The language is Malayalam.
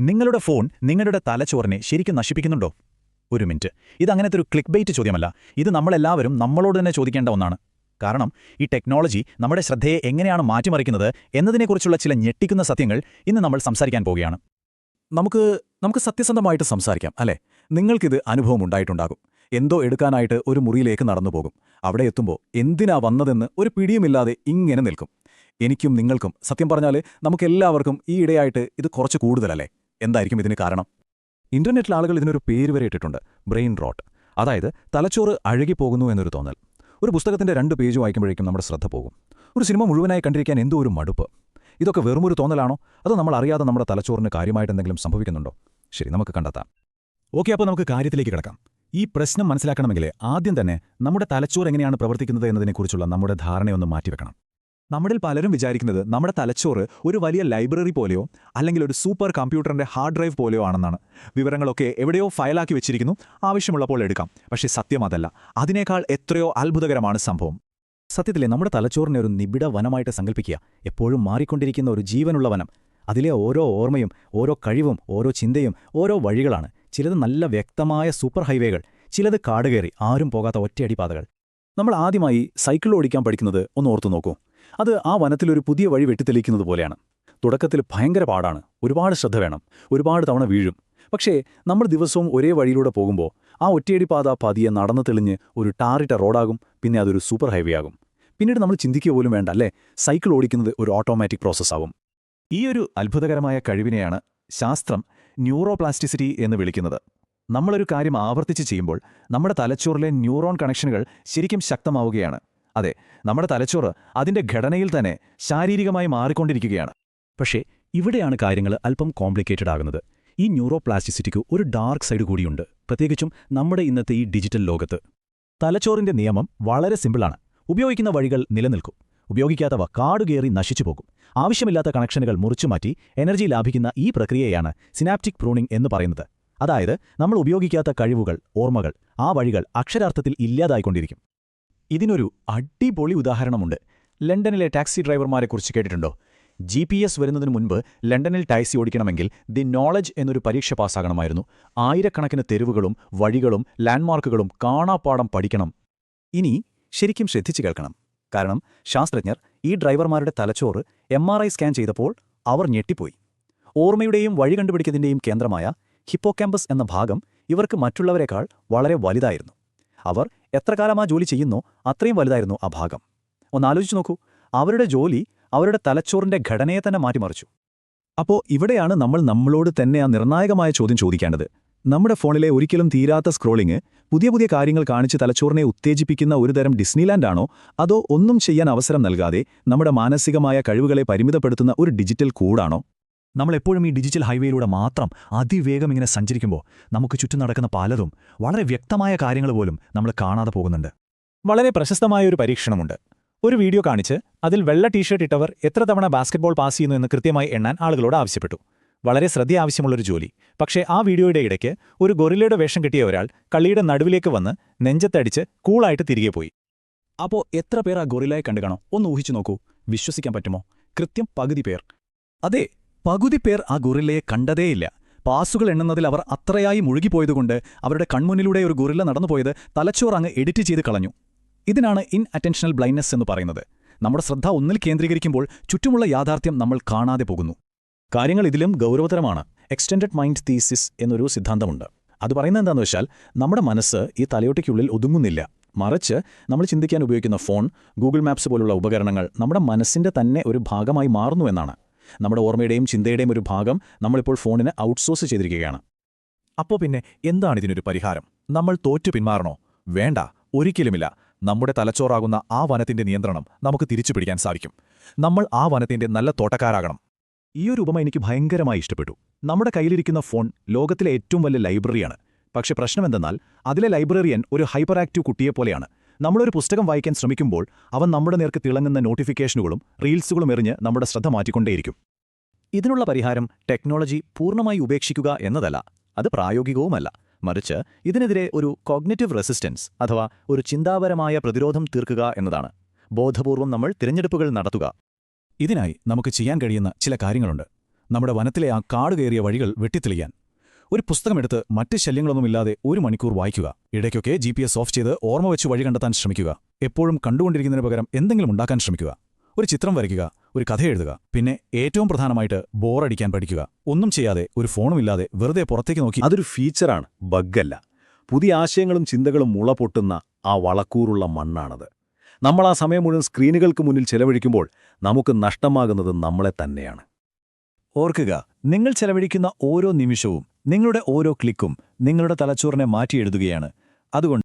നിങ്ങളുടെ ഫോൺ നിങ്ങളുടെ തലച്ചോറിനെ ശരിക്കും നശിപ്പിക്കുന്നുണ്ടോ? ഒരു മിനിറ്റ്. ഇത് അങ്ങനത്തെ ഒരു ക്ലിക്ക് ബൈറ്റ് ചോദ്യമല്ല. ഇത് നമ്മളെല്ലാവരും നമ്മളോട് തന്നെ ചോദിക്കേണ്ട ഒന്നാണ്. കാരണം ഈ ടെക്നോളജി നമ്മുടെ ശ്രദ്ധയെ എങ്ങനെയാണ് മാറ്റിമറിക്കുന്നത് എന്നതിനെക്കുറിച്ചുള്ള ചില ഞെട്ടിക്കുന്ന സത്യങ്ങൾ ഇന്ന് നമ്മൾ സംസാരിക്കാൻ പോവുകയാണ്. നമുക്ക് നമുക്ക് സത്യസന്ധമായിട്ട് സംസാരിക്കാം അല്ലേ? നിങ്ങൾക്കിത് അനുഭവം ഉണ്ടായിട്ടുണ്ടാകും. എന്തോ എടുക്കാനായിട്ട് ഒരു മുറിയിലേക്ക് നടന്നു പോകും. അവിടെ എത്തുമ്പോൾ എന്തിനാ വന്നതെന്ന് ഒരു പിടിയുമില്ലാതെ ഇങ്ങനെ നിൽക്കും. എനിക്കും നിങ്ങൾക്കും സത്യം പറഞ്ഞാൽ നമുക്കെല്ലാവർക്കും ഈ ഇടയായിട്ട് ഇത് കുറച്ച് കൂടുതലല്ലേ? എന്തായിരിക്കും ഇതിന് കാരണം? ഇന്റർനെറ്റിൽ ആളുകൾ ഇതിനൊരു പേര് വരെ ഇട്ടിട്ടുണ്ട് ബ്രെയിൻ റോട്ട്. അതായത് തലച്ചോറ് അഴുകിപ്പോകുന്നു എന്നൊരു തോന്നൽ. ഒരു പുസ്തകത്തിന്റെ രണ്ട് പേജ് വായിക്കുമ്പോഴേക്കും നമ്മുടെ ശ്രദ്ധ പോകും. ഒരു സിനിമ മുഴുവനായി കണ്ടിരിക്കാൻ എന്തോ ഒരു മടുപ്പ്. ഇതൊക്കെ വെറുമൊരു തോന്നലാണോ? അതോ നമ്മൾ അറിയാതെ നമ്മുടെ തലച്ചോറിന് കാര്യമായിട്ട് എന്തെങ്കിലും സംഭവിക്കുന്നുണ്ടോ? ശരി നമുക്ക് കണ്ടെത്താം. ഓക്കെ അപ്പോൾ നമുക്ക് കാര്യത്തിലേക്ക് കിടക്കാം. ഈ പ്രശ്നം മനസ്സിലാക്കണമെങ്കിൽ ആദ്യം തന്നെ നമ്മുടെ തലച്ചോറ് എങ്ങനെയാണ് പ്രവർത്തിക്കുന്നത് എന്നതിനെക്കുറിച്ചുള്ള നമ്മുടെ ധാരണയൊന്ന് മാറ്റിവെക്കണം. നമ്മളിൽ പലരും വിചാരിക്കുന്നത് നമ്മുടെ തലച്ചോറ് ഒരു വലിയ ലൈബ്രറി പോലെയോ അല്ലെങ്കിൽ ഒരു സൂപ്പർ കമ്പ്യൂട്ടറിന്റെ ഹാർഡ് ഡ്രൈവ് പോലെയോ ആണെന്നാണ്. വിവരങ്ങളൊക്കെ എവിടെയോ ഫയലാക്കി വെച്ചിരിക്കുന്നു. ആവശ്യമുള്ളപ്പോൾ എടുക്കാം. പക്ഷേ സത്യം അതല്ല. അതിനേക്കാൾ എത്രയോ അത്ഭുതകരമാണ് സംഭവം. സത്യത്തിലെ നമ്മുടെ തലച്ചോറിനെ ഒരു നിബിഡ വനമായിട്ട് സങ്കല്പിക്കുക. എപ്പോഴും മാറിക്കൊണ്ടിരിക്കുന്ന ഒരു ജീവനുള്ള വനം. അതിലെ ഓരോ ഓർമ്മയും ഓരോ കഴിവും ഓരോ ചിന്തയും ഓരോ വഴികളാണ്. ചിലത് നല്ല വ്യക്തമായ സൂപ്പർ ഹൈവേകൾ. ചിലത് കാടുകയറി. ആരും പോകാത്ത ഒറ്റയടി പാതകൾ നമ്മൾ ആദ്യമായി സൈക്കിൾ ഓടിക്കാൻ പഠിക്കുന്നത് ഒന്ന് ഓർത്തു നോക്കൂ. അത് ആ വനത്തിലൊരു പുതിയ വഴി വെട്ടിത്തെളിക്കുന്നത് പോലെയാണ്. തുടക്കത്തിൽ ഭയങ്കര പാടാണ്. ഒരുപാട് ശ്രദ്ധ വേണം. ഒരുപാട് തവണ വീഴും. പക്ഷേ നമ്മൾ ദിവസവും ഒരേ വഴിയിലൂടെ പോകുമ്പോൾ ആ ഒറ്റയടി പാത പതിയെ നടന്നു തെളിഞ്ഞ് ഒരു ടാറിട്ട റോഡാകും പിന്നെ അതൊരു സൂപ്പർ ഹൈവേ ആകും. പിന്നീട് നമ്മൾ ചിന്തിക്കുക പോലും വേണ്ട അല്ലേ? സൈക്കിൾ ഓടിക്കുന്നത് ഒരു ഓട്ടോമാറ്റിക് പ്രോസസ്സാവും ഈ ഒരു അത്ഭുതകരമായ കഴിവിനെയാണ് ശാസ്ത്രം ന്യൂറോപ്ലാസ്റ്റിസിറ്റി എന്ന് വിളിക്കുന്നത്. നമ്മളൊരു കാര്യം ആവർത്തിച്ച് ചെയ്യുമ്പോൾ നമ്മുടെ തലച്ചോറിലെ ന്യൂറോൺ കണക്ഷനുകൾ ശരിക്കും ശക്തമാവുകയാണ്. അതെ നമ്മുടെ തലച്ചോറ് അതിന്റെ ഘടനയിൽ തന്നെ ശാരീരികമായി മാറിക്കൊണ്ടിരിക്കുകയാണ്. പക്ഷേ ഇവിടെയാണ് കാര്യങ്ങൾ അല്പം കോംപ്ലിക്കേറ്റഡ് ആകുന്നത്. ഈ ന്യൂറോപ്ലാസ്റ്റിസിറ്റിക്ക് ഒരു ഡാർക്ക് സൈഡ് കൂടിയുണ്ട്. പ്രത്യേകിച്ചും നമ്മുടെ ഇന്നത്തെ ഈ ഡിജിറ്റൽ ലോകത്ത്. തലച്ചോറിന്റെ നിയമം വളരെ സിമ്പിളാണ് ഉപയോഗിക്കുന്ന വഴികൾ നിലനിൽക്കും. ഉപയോഗിക്കാത്തവ കാടുകേറി നശിച്ചുപോകും ആവശ്യമില്ലാത്ത കണക്ഷനുകൾ മുറിച്ചുമാറ്റി എനർജി ലാഭിക്കുന്ന ഈ പ്രക്രിയയാണ് സിനാപ്റ്റിക് പ്രൂണിംഗ് എന്ന് പറയുന്നത്. അതായത് നമ്മൾ ഉപയോഗിക്കാത്ത കഴിവുകൾ ഓർമ്മകൾ ആ വഴികൾ അക്ഷരാർത്ഥത്തിൽ ഇല്ലാതായിക്കൊണ്ടിരിക്കും. ഇതിനൊരു അടിപൊളി ഉദാഹരണമുണ്ട്. ലണ്ടനിലെ ടാക്സി ഡ്രൈവർമാരെക്കുറിച്ച് കേട്ടിട്ടുണ്ടോ? ജി പി എസ് വരുന്നതിന് മുൻപ് ലണ്ടനിൽ ടാക്സി ഓടിക്കണമെങ്കിൽ ദി നോളജ് എന്നൊരു പരീക്ഷ പാസ്സാകണമായിരുന്നു. ആയിരക്കണക്കിന് തെരുവുകളും വഴികളും ലാൻഡ്മാർക്കുകളും കാണാപ്പാടം പഠിക്കണം. ഇനി ശരിക്കും ശ്രദ്ധിച്ചു കേൾക്കണം. കാരണം ശാസ്ത്രജ്ഞർ ഈ ഡ്രൈവർമാരുടെ തലച്ചോറ് എം ആർ ഐ സ്കാൻ ചെയ്തപ്പോൾ അവർ ഞെട്ടിപ്പോയി. ഓർമ്മയുടെയും വഴി കണ്ടുപിടിക്കുന്നതിന്റെയും കേന്ദ്രമായ ഹിപ്പോക്യാമ്പസ് എന്ന ഭാഗം ഇവർക്ക് മറ്റുള്ളവരെക്കാൾ വളരെ വലുതായിരുന്നു. അവർ എത്ര കാലം ആ ജോലി ചെയ്യുന്നോ അത്രയും വലുതായിരുന്നു ആ ഭാഗം. ഒന്നാലോചിച്ചു നോക്കൂ. അവരുടെ ജോലി അവരുടെ തലച്ചോറിന്റെ ഘടനയെ തന്നെ മാറ്റിമറിച്ചു. അപ്പോൾ ഇവിടെയാണ് നമ്മൾ നമ്മളോട് തന്നെ ആ നിർണായകമായ ചോദ്യം ചോദിക്കേണ്ടത്. നമ്മുടെ ഫോണിലെ ഒരിക്കലും തീരാത്ത സ്ക്രോളിംഗ് പുതിയ പുതിയ കാര്യങ്ങൾ കാണിച്ച് തലച്ചോറിനെ ഉത്തേജിപ്പിക്കുന്ന ഒരുതരം ഡിസ്നിലാൻഡാണോ അതോ ഒന്നും ചെയ്യാൻ അവസരം നൽകാതെ നമ്മുടെ മാനസികമായ കഴിവുകളെ പരിമിതപ്പെടുത്തുന്ന ഒരു ഡിജിറ്റൽ കൂടാണോ? നമ്മളെപ്പോഴും ഈ ഡിജിറ്റൽ ഹൈവേയിലൂടെ മാത്രം അതിവേഗം ഇങ്ങനെ സഞ്ചരിക്കുമ്പോൾ നമുക്ക് ചുറ്റും നടക്കുന്ന പലതും വളരെ വ്യക്തമായ കാര്യങ്ങൾ പോലും നമ്മൾ കാണാതെ പോകുന്നുണ്ട്. വളരെ പ്രശസ്തമായ ഒരു പരീക്ഷണമുണ്ട്. ഒരു വീഡിയോ കാണിച്ച് അതിൽ വെള്ള ടീഷർട്ട് ഇട്ടവർ എത്ര തവണ ബാസ്കറ്റ്ബോൾ പാസ് ചെയ്യുന്നു എന്ന് കൃത്യമായി എണ്ണാൻ ആളുകളോട് ആവശ്യപ്പെട്ടു. വളരെ ശ്രദ്ധ ആവശ്യമുള്ളൊരു ജോലി. പക്ഷേ ആ വീഡിയോയുടെ ഇടയ്ക്ക് ഒരു ഗൊറില്ലയുടെ വേഷം കിട്ടിയ ഒരാൾ കള്ളിയുടെ നടുവിലേക്ക് വന്ന് നെഞ്ചത്തടിച്ച് കൂളായിട്ട് തിരികെ പോയി. അപ്പോൾ എത്ര പേർ ആ ഗൊറില്ലയെ കണ്ടുകാണോ ഒന്ന് ഊഹിച്ചു നോക്കൂ. വിശ്വസിക്കാൻ പറ്റുമോ? കൃത്യം പകുതി പേർ. അതെ പകുതി പേർ ആ ഗുറില്ലയെ കണ്ടതേയില്ല. പാസുകൾ എണ്ണുന്നതിൽ അവർ അത്രയായി മുഴുകിപ്പോയതുകൊണ്ട് അവരുടെ കൺമുന്നിലൂടെ ഒരു ഗുറില്ല നടന്നുപോയത് തലച്ചോറ് അങ്ങ് എഡിറ്റ് ചെയ്ത് കളഞ്ഞു. ഇതിനാണ് ഇൻ അറ്റൻഷണൽ ബ്ലൈൻഡ്നെസ് എന്ന് പറയുന്നത്. നമ്മുടെ ശ്രദ്ധ ഒന്നിൽ കേന്ദ്രീകരിക്കുമ്പോൾ ചുറ്റുമുള്ള യാഥാർത്ഥ്യം നമ്മൾ കാണാതെ പോകുന്നു. കാര്യങ്ങൾ ഇതിലും ഗൗരവതരമാണ്. എക്സ്റ്റൻഡഡ് മൈൻഡ് തീസിസ് എന്നൊരു സിദ്ധാന്തമുണ്ട്. അത് പറയുന്നത് എന്താണെന്ന് വെച്ചാൽ നമ്മുടെ മനസ്സ് ഈ തലയോട്ടിക്കുള്ളിൽ ഒതുങ്ങുന്നില്ല. മറിച്ച് നമ്മൾ ചിന്തിക്കാൻ ഉപയോഗിക്കുന്ന ഫോൺ ഗൂഗിൾ മാപ്സ് പോലുള്ള ഉപകരണങ്ങൾ നമ്മുടെ മനസ്സിന്റെ തന്നെ ഒരു ഭാഗമായി മാറുന്നു എന്നാണ്. നമ്മുടെ ഓർമ്മയുടെയും ചിന്തയുടെയും ഒരു ഭാഗം നമ്മളിപ്പോൾ ഫോണിന് ഔട്ട്സോഴ്സ് ചെയ്തിരിക്കുകയാണ്. അപ്പോൾ പിന്നെ എന്താണ് ഇതിനൊരു പരിഹാരം? നമ്മൾ തോറ്റു പിന്മാറണോ? വേണ്ട ഒരിക്കലുമില്ല. നമ്മുടെ തലച്ചോറാകുന്ന ആ വനത്തിന്റെ നിയന്ത്രണം നമുക്ക് തിരിച്ചു പിടിക്കാൻ സാധിക്കും. നമ്മൾ ആ വനത്തിന്റെ നല്ല തോട്ടക്കാരാകണം. ഒരു ഉപമ എനിക്ക് ഭയങ്കരമായി ഇഷ്ടപ്പെട്ടു. നമ്മുടെ കയ്യിലിരിക്കുന്ന ഫോൺ ലോകത്തിലെ ഏറ്റവും വലിയ ലൈബ്രറിയാണ്. പക്ഷെ പ്രശ്നമെന്തെന്നാൽ അതിലെ ലൈബ്രറിയൻ ഒരു ഹൈപ്പർ ആക്റ്റീവ് കുട്ടിയെപ്പോലെയാണ്. നമ്മളൊരു പുസ്തകം വായിക്കാൻ ശ്രമിക്കുമ്പോൾ അവൻ നമ്മുടെ നേർക്ക് തിളങ്ങുന്ന നോട്ടിഫിക്കേഷനുകളും റീൽസുകളും എറിഞ്ഞ് നമ്മുടെ ശ്രദ്ധ മാറ്റിക്കൊണ്ടേയിരിക്കും. ഇതിനുള്ള പരിഹാരം ടെക്നോളജി പൂർണമായി ഉപേക്ഷിക്കുക എന്നതല്ല അത് പ്രായോഗികവുമല്ല. മറിച്ച് ഇതിനെതിരെ ഒരു കോഗ്നറ്റീവ് റെസിസ്റ്റൻസ് അഥവാ ഒരു ചിന്താപരമായ പ്രതിരോധം തീർക്കുക എന്നതാണ്. ബോധപൂർവം നമ്മൾ തിരഞ്ഞെടുപ്പുകൾ നടത്തുക. ഇതിനായി നമുക്ക് ചെയ്യാൻ കഴിയുന്ന ചില കാര്യങ്ങളുണ്ട്. നമ്മുടെ വനത്തിലെ ആ കാട് കയറിയ വഴികൾ വെട്ടിത്തെളിയാൻ. ഒരു പുസ്തകമെടുത്ത് മറ്റ് ശല്യങ്ങളൊന്നുമില്ലാതെ ഒരു മണിക്കൂർ വായിക്കുക. ഇടയ്ക്കൊക്കെ ജി പി എസ് ഓഫ് ചെയ്ത് ഓർമ്മ വെച്ച് വഴി കണ്ടെത്താൻ ശ്രമിക്കുക. എപ്പോഴും കണ്ടുകൊണ്ടിരിക്കുന്നതിന് പകരം എന്തെങ്കിലും ഉണ്ടാക്കാൻ ശ്രമിക്കുക. ഒരു ചിത്രം വരയ്ക്കുക ഒരു കഥ എഴുതുക പിന്നെ ഏറ്റവും പ്രധാനമായിട്ട് ബോറടിക്കാൻ പഠിക്കുക. ഒന്നും ചെയ്യാതെ ഒരു ഫോണുമില്ലാതെ വെറുതെ പുറത്തേക്ക് നോക്കി അതൊരു ഫീച്ചറാണ് ബഗ്ഗല്ല പുതിയ ആശയങ്ങളും ചിന്തകളും മുള പൊട്ടുന്ന ആ വളക്കൂറുള്ള മണ്ണാണത്. നമ്മൾ ആ സമയം മുഴുവൻ സ്ക്രീനുകൾക്ക് മുന്നിൽ ചെലവഴിക്കുമ്പോൾ നമുക്ക് നഷ്ടമാകുന്നത് നമ്മളെ തന്നെയാണ്. ഓർക്കുക നിങ്ങൾ ചെലവഴിക്കുന്ന ഓരോ നിമിഷവും നിങ്ങളുടെ ഓരോ ക്ലിക്കും നിങ്ങളുടെ തലച്ചോറിനെ മാറ്റിയെഴുതുകയാണ്. അതുകൊണ്ട്